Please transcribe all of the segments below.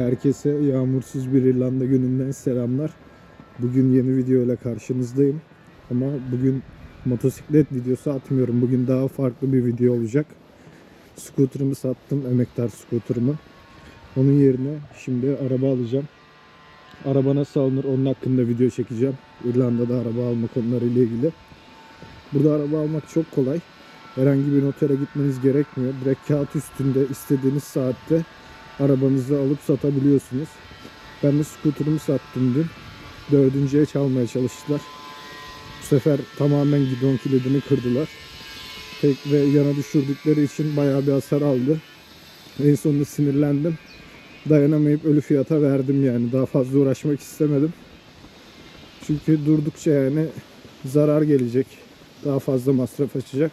Herkese yağmursuz bir İrlanda gününden selamlar. Bugün yeni video ile karşınızdayım. Ama bugün motosiklet videosu atmıyorum. Bugün daha farklı bir video olacak. Scooter'ımı sattım, emektar scooter'ımı. Onun yerine şimdi araba alacağım. Araba nasıl alınır onun hakkında video çekeceğim. İrlanda'da araba alma konularıyla ilgili. Burada araba almak çok kolay. Herhangi bir notere gitmeniz gerekmiyor. Direkt kağıt üstünde istediğiniz saatte arabanızı alıp satabiliyorsunuz. Ben de scooter'ımı sattım dün. Dördüncüye çalmaya çalıştılar. Bu sefer tamamen gidon kilidini kırdılar. Tek ve yana düşürdükleri için bayağı bir hasar aldı. En sonunda sinirlendim. Dayanamayıp ölü fiyata verdim yani. Daha fazla uğraşmak istemedim. Çünkü durdukça yani zarar gelecek. Daha fazla masraf açacak.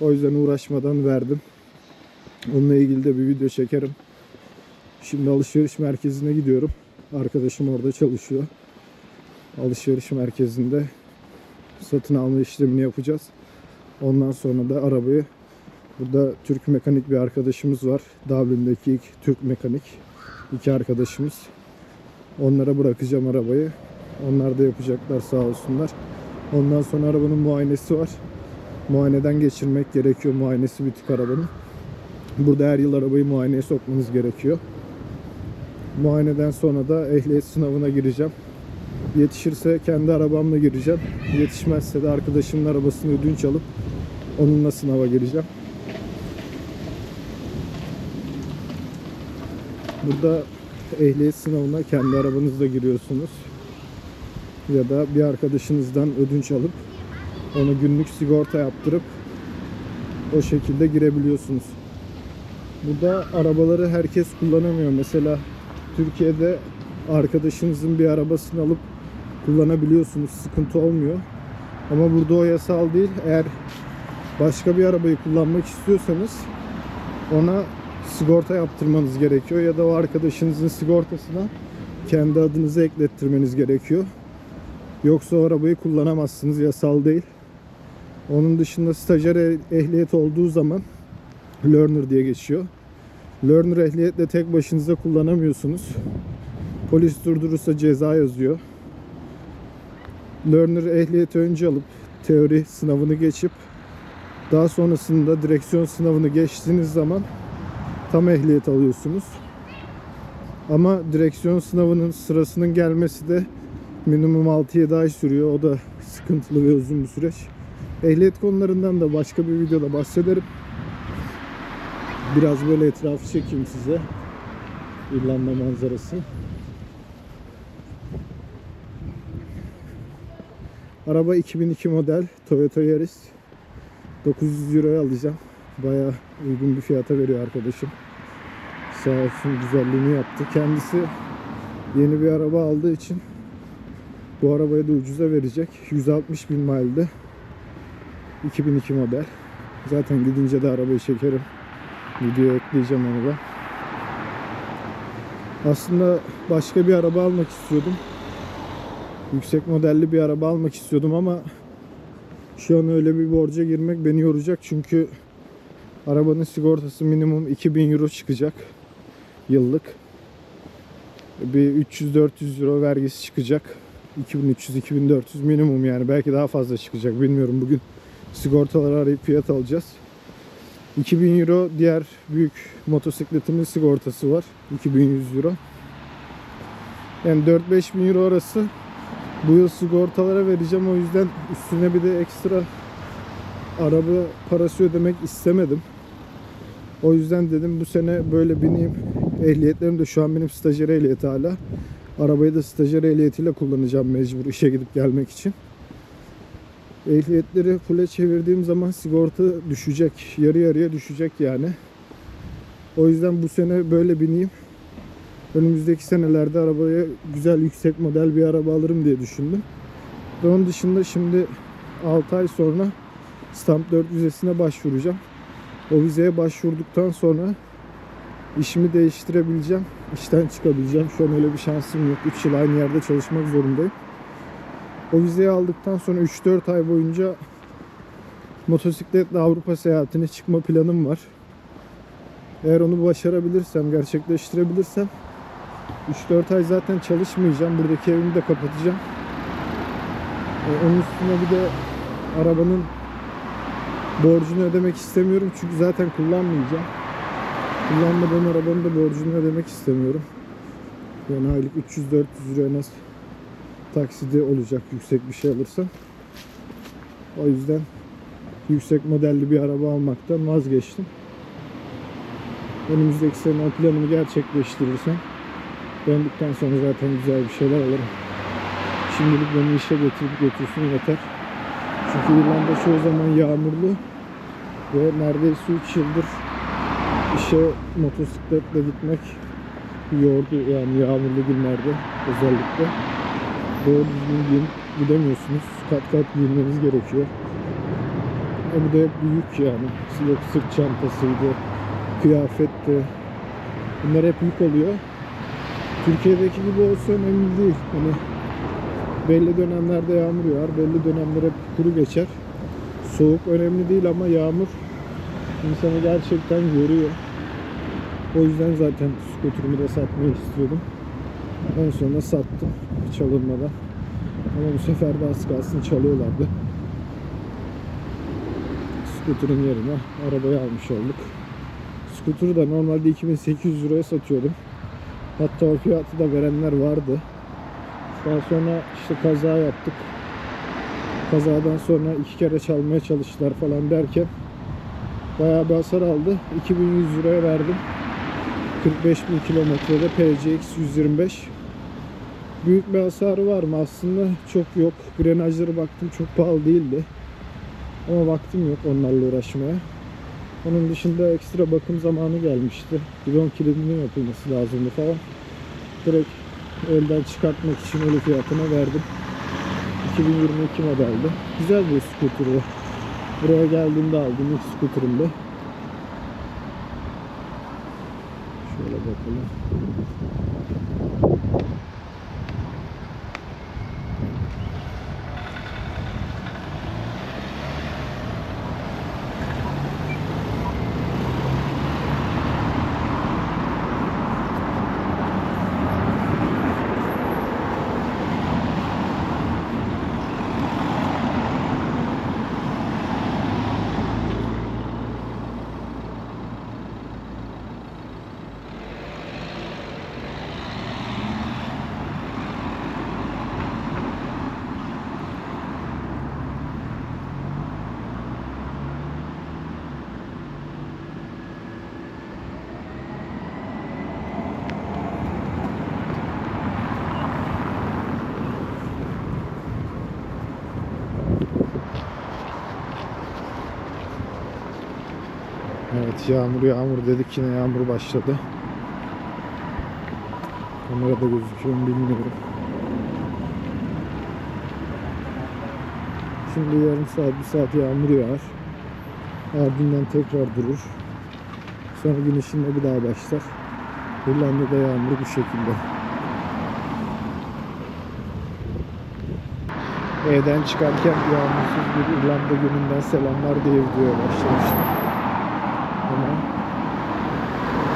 O yüzden uğraşmadan verdim. Onunla ilgili de bir video çekerim. Şimdi alışveriş merkezine gidiyorum. Arkadaşım orada çalışıyor. Alışveriş merkezinde satın alma işlemini yapacağız. Ondan sonra da arabayı burada Türk mekanik bir arkadaşımız var. Dublin'deki ilk Türk mekanik. iki arkadaşımız. Onlara bırakacağım arabayı. Onlar da yapacaklar sağ olsunlar. Ondan sonra arabanın muayenesi var. Muayeneden geçirmek gerekiyor. Muayenesi bitik arabanın. Burada her yıl arabayı muayeneye sokmanız gerekiyor. Muayeneden sonra da ehliyet sınavına gireceğim. Yetişirse kendi arabamla gireceğim. Yetişmezse de arkadaşımın arabasını ödünç alıp onunla sınava gireceğim. Burada ehliyet sınavına kendi arabanızla giriyorsunuz. Ya da bir arkadaşınızdan ödünç alıp onu günlük sigorta yaptırıp o şekilde girebiliyorsunuz. Burada arabaları herkes kullanamıyor. Mesela Türkiye'de arkadaşınızın bir arabasını alıp kullanabiliyorsunuz. Sıkıntı olmuyor. Ama burada o yasal değil. Eğer başka bir arabayı kullanmak istiyorsanız ona sigorta yaptırmanız gerekiyor ya da o arkadaşınızın sigortasına kendi adınızı eklettirmeniz gerekiyor. Yoksa o arabayı kullanamazsınız. Yasal değil. Onun dışında stajyer eh- ehliyet olduğu zaman learner diye geçiyor. Learner ehliyetle tek başınıza kullanamıyorsunuz. Polis durdurursa ceza yazıyor. Learner ehliyeti önce alıp teori sınavını geçip daha sonrasında direksiyon sınavını geçtiğiniz zaman tam ehliyet alıyorsunuz. Ama direksiyon sınavının sırasının gelmesi de minimum 6-7 ay sürüyor. O da sıkıntılı ve uzun bir süreç. Ehliyet konularından da başka bir videoda bahsederim. Biraz böyle etrafı çekeyim size. İrlanda manzarası. Araba 2002 model Toyota Yaris. 900 euroya alacağım. Bayağı uygun bir fiyata veriyor arkadaşım. Sağ olsun güzelliğini yaptı. Kendisi yeni bir araba aldığı için bu arabayı da ucuza verecek. 160 bin milde. 2002 model. Zaten gidince de arabayı çekerim. Videoya ekleyeceğim onu da. Aslında başka bir araba almak istiyordum. Yüksek modelli bir araba almak istiyordum ama şu an öyle bir borca girmek beni yoracak çünkü arabanın sigortası minimum 2000 euro çıkacak yıllık. Bir 300-400 euro vergisi çıkacak. 2300-2400 minimum yani belki daha fazla çıkacak bilmiyorum bugün sigortaları arayıp fiyat alacağız. 2000 euro diğer büyük motosikletimin sigortası var. 2100 euro. Yani 4-5 bin euro arası bu yıl sigortalara vereceğim. O yüzden üstüne bir de ekstra araba parası ödemek istemedim. O yüzden dedim bu sene böyle bineyim. Ehliyetlerim de şu an benim stajyer ehliyeti hala. Arabayı da stajyer ehliyetiyle kullanacağım mecbur işe gidip gelmek için. Ehliyetleri full'e çevirdiğim zaman sigorta düşecek. Yarı yarıya düşecek yani. O yüzden bu sene böyle bineyim. Önümüzdeki senelerde arabaya güzel yüksek model bir araba alırım diye düşündüm. Ve onun dışında şimdi 6 ay sonra Stamp 4 vizesine başvuracağım. O vizeye başvurduktan sonra işimi değiştirebileceğim. İşten çıkabileceğim. Şu an öyle bir şansım yok. 3 yıl aynı yerde çalışmak zorundayım. O vizeyi aldıktan sonra 3-4 ay boyunca motosikletle Avrupa seyahatine çıkma planım var. Eğer onu başarabilirsem, gerçekleştirebilirsem 3-4 ay zaten çalışmayacağım. Buradaki evimi de kapatacağım. E, onun üstüne bir de arabanın borcunu ödemek istemiyorum. Çünkü zaten kullanmayacağım. Kullanmadığım arabanın da borcunu ödemek istemiyorum. Yani aylık 300-400 lira en az taksidi olacak yüksek bir şey alırsam. O yüzden yüksek modelli bir araba almaktan vazgeçtim. Önümüzdeki sene o planımı gerçekleştirirsem döndükten sonra zaten güzel bir şeyler alırım. Şimdilik beni işe getirip götürsün yeter. Çünkü İrlanda çoğu zaman yağmurlu ve neredeyse 3 yıldır işe motosikletle gitmek yordu yani yağmurlu günlerde özellikle. Doğru düzgün gidemiyorsunuz. Kat kat giyinmeniz gerekiyor. E da hep büyük yani. Yok sırt çantasıydı, kıyafetti. Bunlar hep yük oluyor. Türkiye'deki gibi olsa önemli değil. Hani belli dönemlerde yağmur yağar, belli dönemler hep kuru geçer. Soğuk önemli değil ama yağmur insanı gerçekten yoruyor. O yüzden zaten skuterimi de satmayı istiyordum. En sonunda sattım çalınmadan. Ama bu sefer de az kalsın çalıyorlardı. Skuterın yerine arabayı almış olduk. Skuturu da normalde 2800 liraya satıyordum. Hatta o fiyatı da verenler vardı. Daha sonra işte kaza yaptık. Kazadan sonra iki kere çalmaya çalıştılar falan derken bayağı bir hasar aldı. 2100 liraya verdim. 45 bin kilometrede PCX 125. Büyük bir hasarı var mı? Aslında çok yok. Grenajları baktım çok pahalı değildi. Ama vaktim yok onlarla uğraşmaya. Onun dışında ekstra bakım zamanı gelmişti. Gidon kilidinin yapılması lazımdı falan. Direkt elden çıkartmak için öyle fiyatına verdim. 2022 modeldi. Güzel bir skuterdi. Buraya geldiğimde aldım ilk skuterimde. Şöyle bakalım. Evet yağmur yağmur dedik yine yağmur başladı. Kamerada gözüküyor mu bilmiyorum. Şimdi yarım saat bir saat yağmur yağar. Ardından tekrar durur. Sonra gün bir daha başlar. İrlanda'da yağmur bu şekilde. Evden çıkarken yağmursuz bir İrlanda gününden selamlar diye video başlamıştım. Ama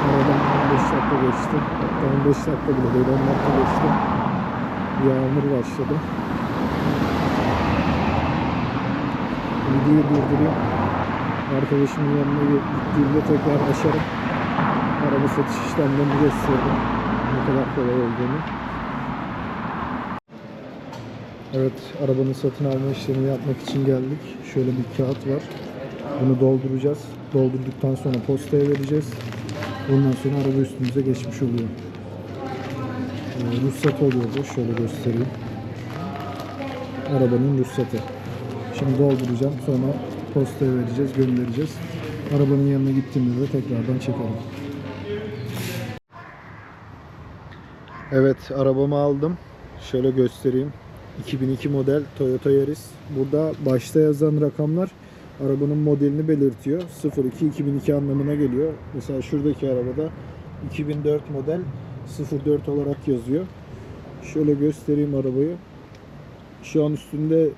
aradan 15 dakika geçti. Hatta 15 dakika bile değil 10 dakika geçti. Yağmur başladı. Videoyu durdurayım. Arkadaşımın yanına gittiğimde tekrar açarım. Araba satış işlemlerini gösteririm. Ne kadar kolay olduğunu. Evet, arabanın satın alma işlemini yapmak için geldik. Şöyle bir kağıt var. Bunu dolduracağız. Doldurduktan sonra postaya vereceğiz. Ondan sonra araba üstümüze geçmiş oluyor. Ee, ruhsat oluyor bu. Şöyle göstereyim. Arabanın ruhsatı. Şimdi dolduracağım. Sonra postaya vereceğiz, göndereceğiz. Arabanın yanına gittiğimde de tekrardan çekerim. Evet, arabamı aldım. Şöyle göstereyim. 2002 model Toyota Yaris. Burada başta yazan rakamlar arabanın modelini belirtiyor. 02-2002 anlamına geliyor. Mesela şuradaki arabada 2004 model 04 olarak yazıyor. Şöyle göstereyim arabayı. Şu an üstünde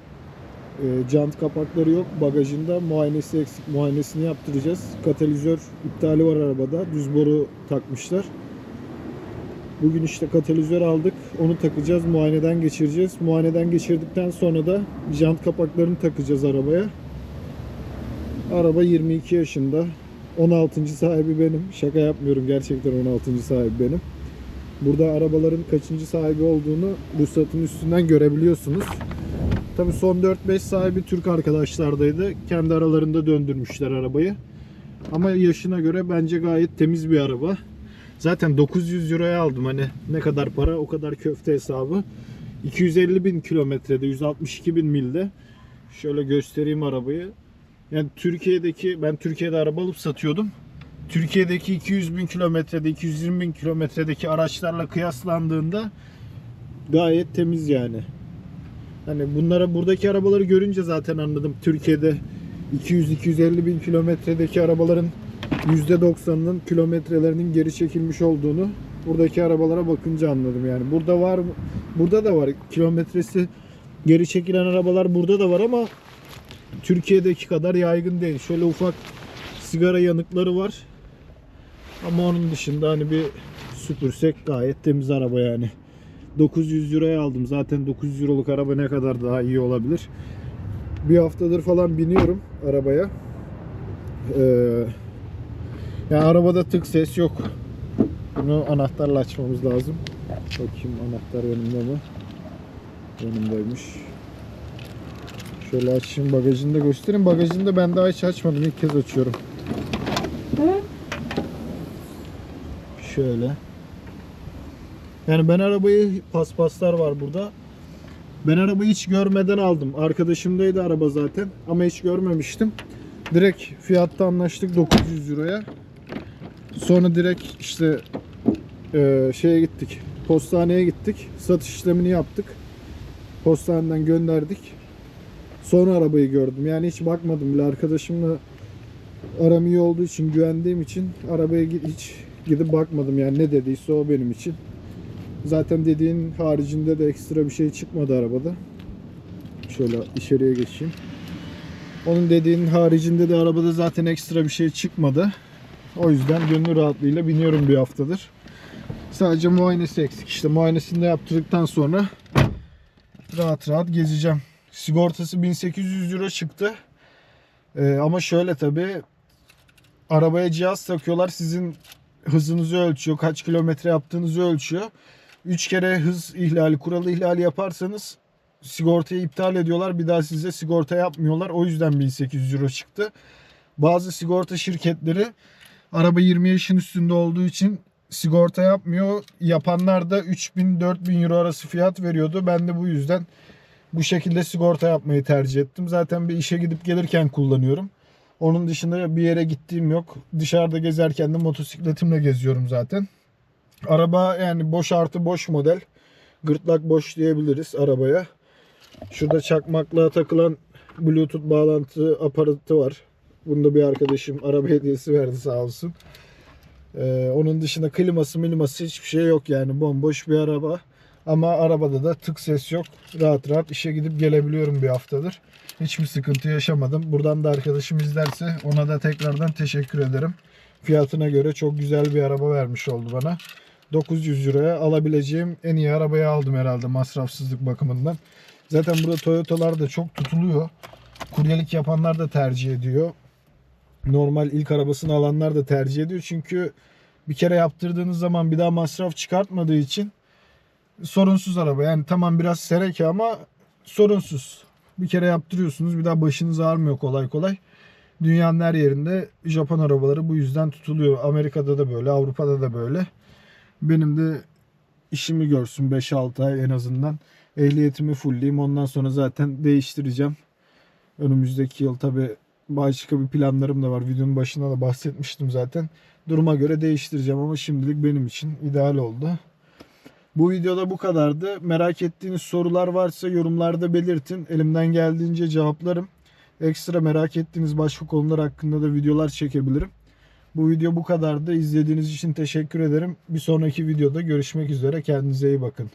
e, jant kapakları yok. Bagajında muayenesi eksik. Muayenesini yaptıracağız. Katalizör iptali var arabada. Düz boru takmışlar. Bugün işte katalizör aldık. Onu takacağız. Muayeneden geçireceğiz. Muayeneden geçirdikten sonra da jant kapaklarını takacağız arabaya. Araba 22 yaşında. 16. sahibi benim. Şaka yapmıyorum. Gerçekten 16. sahibi benim. Burada arabaların kaçıncı sahibi olduğunu ruhsatın üstünden görebiliyorsunuz. Tabi son 4-5 sahibi Türk arkadaşlardaydı. Kendi aralarında döndürmüşler arabayı. Ama yaşına göre bence gayet temiz bir araba. Zaten 900 euroya aldım hani ne kadar para o kadar köfte hesabı. 250 bin kilometrede 162 bin milde. Şöyle göstereyim arabayı. Yani Türkiye'deki ben Türkiye'de araba alıp satıyordum. Türkiye'deki 200 bin kilometrede 220 bin kilometredeki araçlarla kıyaslandığında gayet temiz yani. Hani bunlara buradaki arabaları görünce zaten anladım. Türkiye'de 200-250 bin kilometredeki arabaların %90'ının kilometrelerinin geri çekilmiş olduğunu buradaki arabalara bakınca anladım yani. Burada var burada da var kilometresi geri çekilen arabalar burada da var ama Türkiye'deki kadar yaygın değil. Şöyle ufak sigara yanıkları var. Ama onun dışında hani bir süpürsek gayet temiz araba yani. 900 euroya aldım. Zaten 900 euroluk araba ne kadar daha iyi olabilir. Bir haftadır falan biniyorum arabaya. Ee, yani arabada tık ses yok. Bunu anahtarla açmamız lazım. Bakayım anahtar yanımda mı? Yanımdaymış. Şöyle açayım bagajını da göstereyim. Bagajını da ben daha hiç açmadım. İlk kez açıyorum. Şöyle. Yani ben arabayı paspaslar var burada. Ben arabayı hiç görmeden aldım. Arkadaşımdaydı araba zaten ama hiç görmemiştim. Direkt fiyatta anlaştık 900 euroya. Sonra direkt işte e, şeye gittik. Postaneye gittik. Satış işlemini yaptık. Postaneden gönderdik. Sonra arabayı gördüm. Yani hiç bakmadım bile. Arkadaşımla aram iyi olduğu için, güvendiğim için arabaya hiç gidip bakmadım. Yani ne dediyse o benim için. Zaten dediğin haricinde de ekstra bir şey çıkmadı arabada. Şöyle içeriye geçeyim. Onun dediğinin haricinde de arabada zaten ekstra bir şey çıkmadı. O yüzden gönül rahatlığıyla biniyorum bir haftadır. Sadece muayenesi eksik. İşte muayenesini de yaptırdıktan sonra rahat rahat gezeceğim. Sigortası 1800 euro çıktı. Ee, ama şöyle tabi arabaya cihaz takıyorlar. Sizin hızınızı ölçüyor. Kaç kilometre yaptığınızı ölçüyor. 3 kere hız ihlali, kuralı ihlali yaparsanız sigortayı iptal ediyorlar. Bir daha size sigorta yapmıyorlar. O yüzden 1800 euro çıktı. Bazı sigorta şirketleri araba 20 yaşın üstünde olduğu için sigorta yapmıyor. Yapanlar da 3000-4000 euro arası fiyat veriyordu. Ben de bu yüzden bu şekilde sigorta yapmayı tercih ettim. Zaten bir işe gidip gelirken kullanıyorum. Onun dışında bir yere gittiğim yok. Dışarıda gezerken de motosikletimle geziyorum zaten. Araba yani boş artı boş model. Gırtlak boş diyebiliriz arabaya. Şurada çakmaklığa takılan Bluetooth bağlantı aparatı var. Bunu da bir arkadaşım araba hediyesi verdi sağ olsun. Ee, onun dışında kliması miliması hiçbir şey yok yani bomboş bir araba. Ama arabada da tık ses yok. Rahat rahat işe gidip gelebiliyorum bir haftadır. Hiçbir sıkıntı yaşamadım. Buradan da arkadaşım izlerse ona da tekrardan teşekkür ederim. Fiyatına göre çok güzel bir araba vermiş oldu bana. 900 euroya alabileceğim en iyi arabayı aldım herhalde masrafsızlık bakımından. Zaten burada Toyota'lar da çok tutuluyor. Kuryelik yapanlar da tercih ediyor. Normal ilk arabasını alanlar da tercih ediyor. Çünkü bir kere yaptırdığınız zaman bir daha masraf çıkartmadığı için sorunsuz araba. Yani tamam biraz sereke ama sorunsuz. Bir kere yaptırıyorsunuz bir daha başınız ağrımıyor kolay kolay. Dünyanın her yerinde Japon arabaları bu yüzden tutuluyor. Amerika'da da böyle, Avrupa'da da böyle. Benim de işimi görsün 5-6 ay en azından. Ehliyetimi fullleyeyim. Ondan sonra zaten değiştireceğim. Önümüzdeki yıl tabi başka bir planlarım da var. Videonun başında da bahsetmiştim zaten. Duruma göre değiştireceğim ama şimdilik benim için ideal oldu. Bu videoda bu kadardı. Merak ettiğiniz sorular varsa yorumlarda belirtin. Elimden geldiğince cevaplarım. Ekstra merak ettiğiniz başka konular hakkında da videolar çekebilirim. Bu video bu kadardı. İzlediğiniz için teşekkür ederim. Bir sonraki videoda görüşmek üzere. Kendinize iyi bakın.